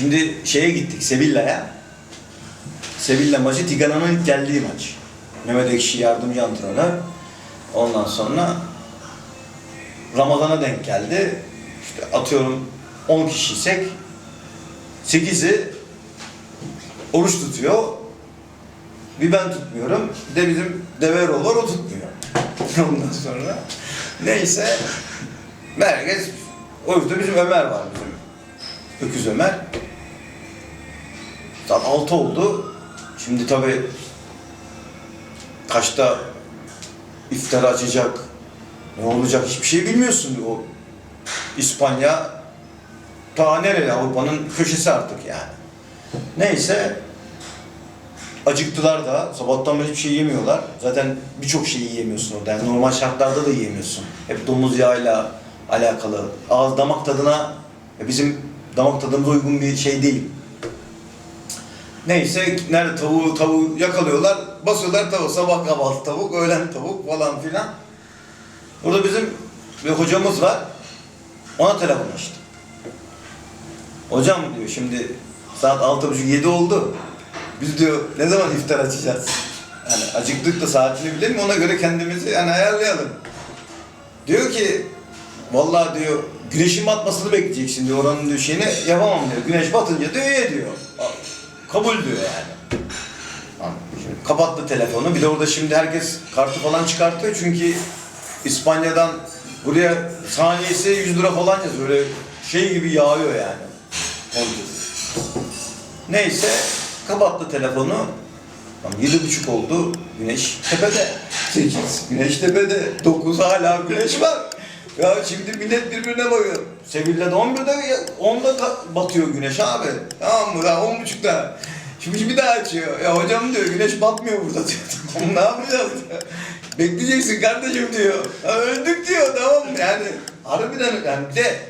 Şimdi şeye gittik Sevilla'ya. Sevilla maçı Tigana'nın geldiği maç. Mehmet Ekşi yardımcı antrenör. Ondan sonra Ramazan'a denk geldi. İşte atıyorum 10 kişiysek 8'i oruç tutuyor. Bir ben tutmuyorum. De bizim Deveroğlu var o tutmuyor. Ondan sonra neyse herkes o bizim Ömer var bizim. Öküz Ömer. Saat 6 oldu. Şimdi tabi kaçta iftar açacak, ne olacak hiçbir şey bilmiyorsun. O İspanya ta nereye Avrupa'nın köşesi artık yani. Neyse acıktılar da sabahtan beri hiçbir şey yemiyorlar. Zaten birçok şeyi yiyemiyorsun orada. Yani normal şartlarda da yiyemiyorsun. Hep domuz yağıyla alakalı. Ağız damak tadına ya bizim damak tadımıza uygun bir şey değil. Neyse nerede tavuğu tavuğu yakalıyorlar, basıyorlar tavuk, sabah kahvaltı tavuk, öğlen tavuk falan filan. Burada bizim bir hocamız var. Ona telefon açtı. Hocam diyor şimdi saat altı buçuk yedi oldu. Biz diyor ne zaman iftar açacağız? Yani acıktık da saatini bilelim ona göre kendimizi yani ayarlayalım. Diyor ki vallahi diyor güneşin batmasını bekleyeceksin diyor oranın diyor şeyini yapamam diyor. Güneş batınca diyor ye diyor. Kabul diyor yani. Şimdi kapattı telefonu. Bir de orada şimdi herkes kartı falan çıkartıyor çünkü İspanya'dan buraya saniyesi 100 lira falan yazıyor. Böyle şey gibi yağıyor yani. Neyse kapattı telefonu. Yedi buçuk oldu. Güneş tepede. Sekiz. Güneş tepede. Dokuz hala güneş var. Ya şimdi millet birbirine bakıyor. Sevilla'da 11'de ya 10'da ka- batıyor güneş abi. Tamam mı? Daha 10 buçukta. Şimdi bir daha açıyor. Ya hocam diyor güneş batmıyor burada diyor. Ne yapacağız. Bekleyeceksin kardeşim diyor. Ha, öldük diyor tamam mı? Yani harbiden yani bir de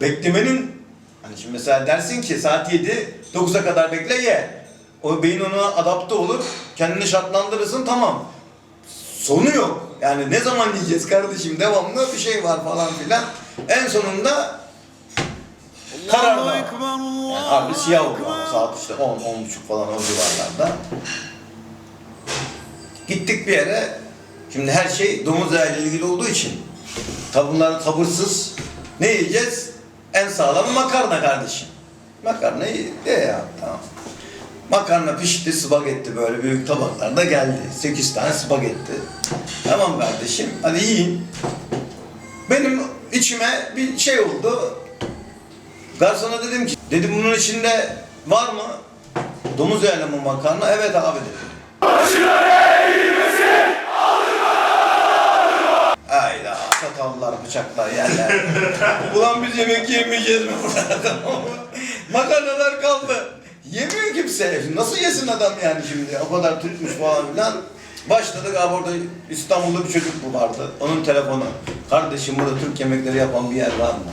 beklemenin hani şimdi mesela dersin ki saat 7 9'a kadar bekle ye. O beyin ona adapte olur. Kendini şartlandırırsın tamam. Sonu yok. Yani ne zaman yiyeceğiz kardeşim devamlı bir şey var falan filan. En sonunda karar var. Yani harbi siyah oldu ama saat işte 10 10 buçuk falan o civarlarda. Gittik bir yere. Şimdi her şey domuz yağı ile ilgili olduğu için bunlar sabırsız. Ne yiyeceğiz? En sağlam makarna kardeşim. Makarnayı ye ya tamam. Makarna pişti, spagetti böyle büyük tabaklarda geldi. 8 tane spagetti. Tamam kardeşim, hadi yiyin. Benim içime bir şey oldu. Garsona dedim ki, dedim bunun içinde var mı? Domuz yağıyla mı makarna? Evet abi dedi. Hayda çatallar bıçaklar yerler. Ulan biz yemek yemeyeceğiz mi burada? Makarnalar kaldı. Yemiyor kimse. Nasıl yesin adam yani şimdi? O kadar tutmuş falan filan. Başladık abi orada İstanbul'da bir çocuk bu vardı. Onun telefonu. Kardeşim burada Türk yemekleri yapan bir yer var mı?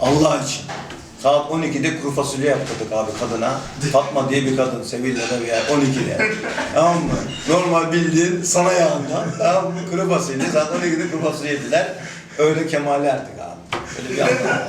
Allah için. Saat 12'de kuru fasulye yaptırdık abi kadına. Fatma diye bir kadın Sevilla'da bir yer 12'de. tamam mı? Normal bildiğin sana yağından. Tamam mı? Kuru fasulye. Saat 12'de kuru fasulye yediler. Öyle kemale erdik abi. Öyle bir anlam.